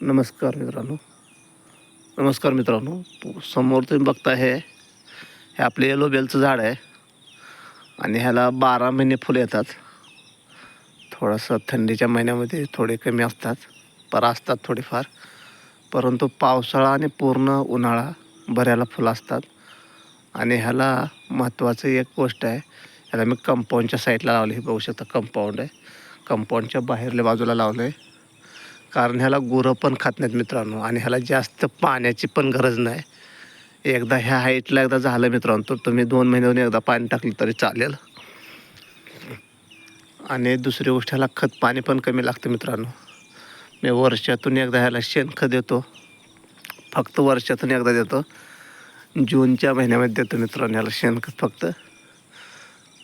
नमस्कार मित्रांनो. नमस्कार मित्रांनो. समोर तुम्ही बघता हे हे आपले येलो बेलचं झाड आहे. आणि ह्याला बारा महिने फुलं येतात. थोडंसं थंडीच्या महिन्यामध्ये थोडे कमी असतात पर असतात थोडेफार. परंतु पावसाळा आणि पूर्ण उन्हाळा बऱ्याला फुलं असतात. आणि ह्याला महत्त्वाचं एक गोष्ट आहे ह्याला मी कंपाऊंडच्या साईडला लावलं हे बघू शकता कंपाऊंड आहे. कंपाऊंडच्या बाहेरल्या बाजूला लावलं आहे कारण ह्याला गुरं पण खात नाहीत मित्रांनो. आणि ह्याला जास्त पाण्याची पण गरज नाही. एकदा ह्या हाईटला एकदा झालं मित्रांनो तर तुम्ही दोन महिन्यातून एकदा पाणी टाकलं तरी चालेल. आणि दुसरी गोष्ट ह्याला खत पाणी पण कमी लागतं मित्रांनो. मी वर्षातून एकदा ह्याला शेणखत देतो. फक्त वर्षातून एकदा देतो. जूनच्या महिन्यामध्ये देतो मित्रांनो ह्याला शेणखत फक्त.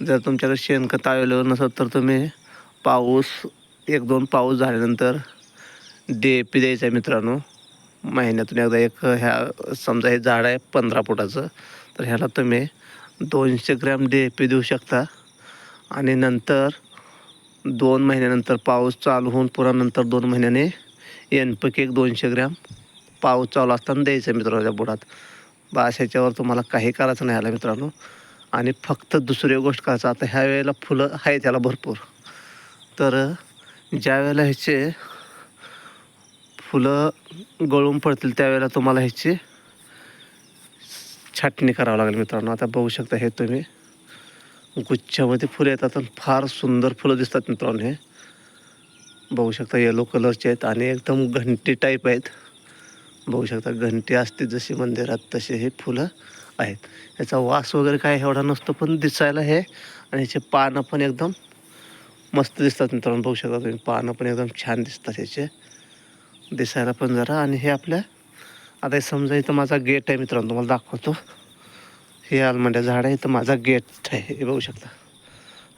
जर तुमच्याकडे शेणखत अवेलेबल नसेल तर तुम्ही पाऊस एक दोन पाऊस झाल्यानंतर डी ए पी द्यायचं आहे मित्रांनो. महिन्यातून एकदा एक ह्या समजा हे झाड आहे पंधरा फुटाचं तर ह्याला तुम्ही दोनशे ग्रॅम डी ए पी देऊ शकता. आणि नंतर दोन महिन्यानंतर पाऊस चालू होऊन पुन्हा नंतर दोन महिन्याने एन पी के एक दोनशे ग्रॅम पाऊस चालू असताना द्यायचं मित्रांनो त्या बुडात. बास ह्याच्यावर तुम्हाला काही करायचं नाही आलं मित्रांनो. आणि फक्त दुसरी गोष्ट करायचं आता ह्या वेळेला फुलं आहेत त्याला भरपूर. तर ज्या वेळेला ह्याचे फुलं गळून पडतील त्यावेळेला तुम्हाला ह्याची छाटणी करावं लागेल मित्रांनो. आता बघू शकता हे तुम्ही. गुच्छामध्ये फुलं येतात आणि फार सुंदर फुलं दिसतात मित्रांनो हे. बघू शकता येलो कलरचे आहेत आणि एकदम घंटी टाईप आहेत. बघू शकता घंटी असते जशी मंदिरात तसे हे फुलं आहेत. याचा वास वगैरे काय एवढा नसतो पण दिसायला हे आणि ह्याचे पानं पण एकदम मस्त दिसतात मित्रांनो. बघू शकता तुम्ही पानं पण एकदम छान दिसतात ह्याचे दिसायला पण जरा. आणि हे आपल्या आता हे समजा इथं माझा गेट आहे मित्रांनो तुम्हाला दाखवतो. हे आलमंड्या झाड आहे इथं माझा गेट आहे. हे बघू शकता.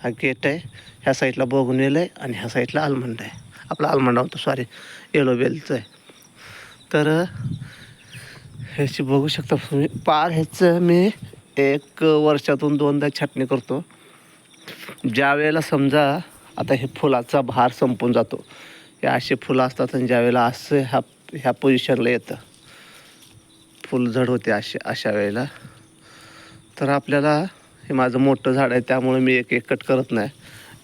हा गेट आहे ह्या साईडला बोगनेल आहे आणि ह्या साईडला आलमंड आहे. आपला आलमंडा होतो सॉरी येलो बेलचं आहे. तर ह्याची बघू शकता तुम्ही पार ह्याचं मी एक वर्षातून दोनदा छाटणी करतो. ज्या वेळेला समजा आता हे फुलाचा भार संपून जातो हे असे फुलं असतात आणि ज्या वेळेला असं ह्या ह्या पोझिशनला येतं. फुलझड होते असे अशा वेळेला. तर आपल्याला हे माझं मोठं झाड आहे त्यामुळे मी एक एक कट करत नाही.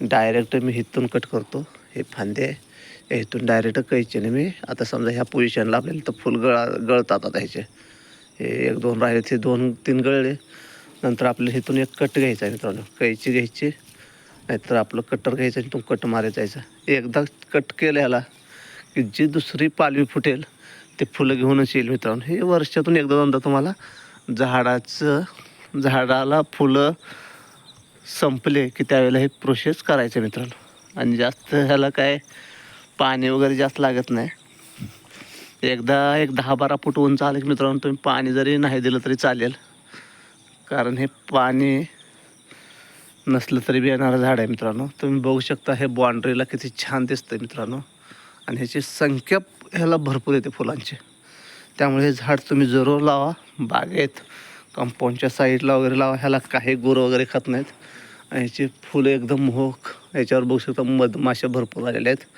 डायरेक्ट मी हिथून कट करतो. हे फांदे इथून डायरेक्ट कैचीने मी आता समजा ह्या पोझिशनला आपल्याला तर फुल गळा गळतात आता ह्याचे. हे एक दोन राहिले ते दोन तीन गळले. नंतर आपल्याला इथून एक कट घ्यायचा आहे मित्रांनो. कैची घ्यायची. नाहीतर आपलं कटर घ्यायचं आणि तो कट मारायला जायचा. एकदा कट केलं ह्याला की जी दुसरी पालवी फुटेल ते फुलं घेऊनच येईल मित्रांनो. हे वर्षातून एकदा दोनदा तुम्हाला झाडाचं झाडाला फुलं संपले की त्यावेळेला हे प्रोसेस करायचं मित्रांनो. आणि जास्त ह्याला काय पाणी वगैरे जास्त लागत नाही. एकदा एक दहा बारा फूट उंच आलं की मित्रांनो तुम्ही पाणी जरी नाही दिलं तरी चालेल. कारण हे पाणी नसलं तरी बी येणारं झाड आहे मित्रांनो. तुम्ही बघू शकता हे बाउंड्रीला किती छान दिसतं मित्रांनो. आणि ह्याची संख्या ह्याला भरपूर येते फुलांची. त्यामुळे हे झाड तुम्ही जरूर लावा. बागेत कंपाऊंडच्या साईडला वगैरे लावा. ह्याला काही गुर वगैरे खात नाहीत. आणि ह्याची फुलं एकदम मोहक. याच्यावर बघू शकता मधमाशा भरपूर आलेल्या आहेत.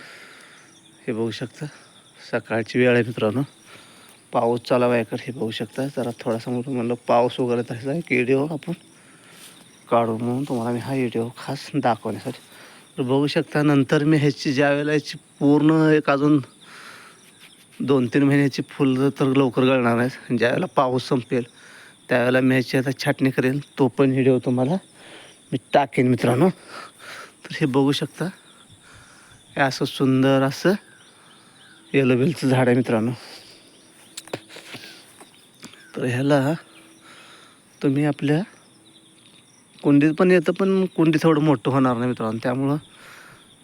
हे बघू शकता. सकाळची वेळ आहे मित्रांनो. पाऊस चालावा याकडे हे बघू शकता. जरा थोडासा म्हणून म्हणलं पाऊस वगैरे तसा एक व्हिडिओ आपण. काढू म्हणून तुम्हाला मी हा व्हिडिओ खास दाखवण्यासाठी. तर बघू शकता नंतर मी ह्याची ज्या वेळेला ह्याची पूर्ण एक अजून दोन तीन महिन्याची फुलं तर लवकर गळणार आहेत. ज्या वेळेला पाऊस संपेल त्यावेळेला मी ह्याची आता छाटणी करेन तो पण व्हिडिओ तुम्हाला मी टाकेन मित्रांनो. तर हे बघू शकता हे असं सुंदर असं येलोबेलचं झाड आहे मित्रांनो. तर ह्याला तुम्ही आपल्या कुंडीत पण येतं पण कुंडी थोडं मोठं होणार नाही मित्रांनो. त्यामुळं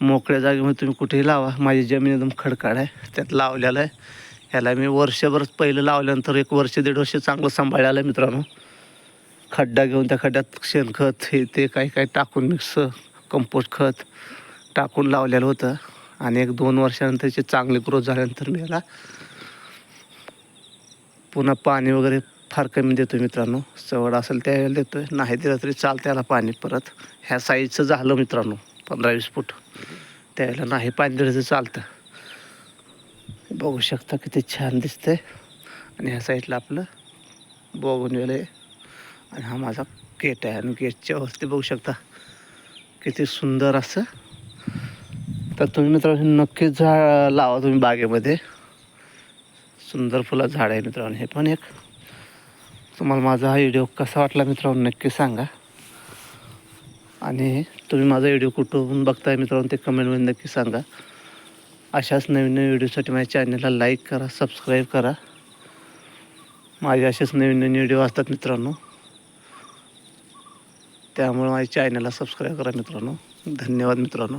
मोकळ्या जागेमध्ये तुम्ही कुठेही लावा. माझी जमीन एकदम खडकाड आहे. त्यात लावलेलं आहे. ह्याला मी वर्षभर पहिलं लावल्यानंतर एक वर्ष दीड वर्ष चांगलं सांभाळलेलं आहे मित्रांनो. खड्डा घेऊन त्या खड्ड्यात शेणखत हे ते काही काही टाकून मिक्स कंपोस्ट खत टाकून लावलेलं होतं. आणि एक दोन वर्षानंतर चांगली ग्रोथ झाल्यानंतर मी याला पुन्हा पाणी वगैरे फार कमी देतो मित्रांनो. चवड असेल त्यावेळेला देतो आहे नाही दिलं तरी चालतं त्याला पाणी परत. ह्या साईजचं झालं मित्रांनो पंधरा वीस फूट. त्यावेळेला नाही पाणी दिलं तर चालतं. बघू शकता किती छान दिसतंय. आणि ह्या साईडला आपलं बघून गेलं आहे. आणि हा माझा गेट आहे. आणि गेटच्या वरती बघू शकता किती सुंदर असं. तर तुम्ही मित्रांनो नक्कीच झाड लावा तुम्ही बागेमध्ये. सुंदर फुला झाड आहे मित्रांनो. हे पण एक. तुम्हाला माझा हा व्हिडिओ कसा वाटला मित्रांनो नक्की सांगा. आणि तुम्ही माझा व्हिडिओ कुठून बघताय मित्रांनो ते कमेंटमध्ये नक्की सांगा. अशाच नवीन नवीन व्हिडिओसाठी माझ्या चॅनलला लाईक करा सबस्क्राईब करा. माझे असेच नवीन नवीन व्हिडिओ असतात मित्रांनो. त्यामुळे माझ्या चॅनलला सबस्क्राईब करा मित्रांनो. धन्यवाद मित्रांनो.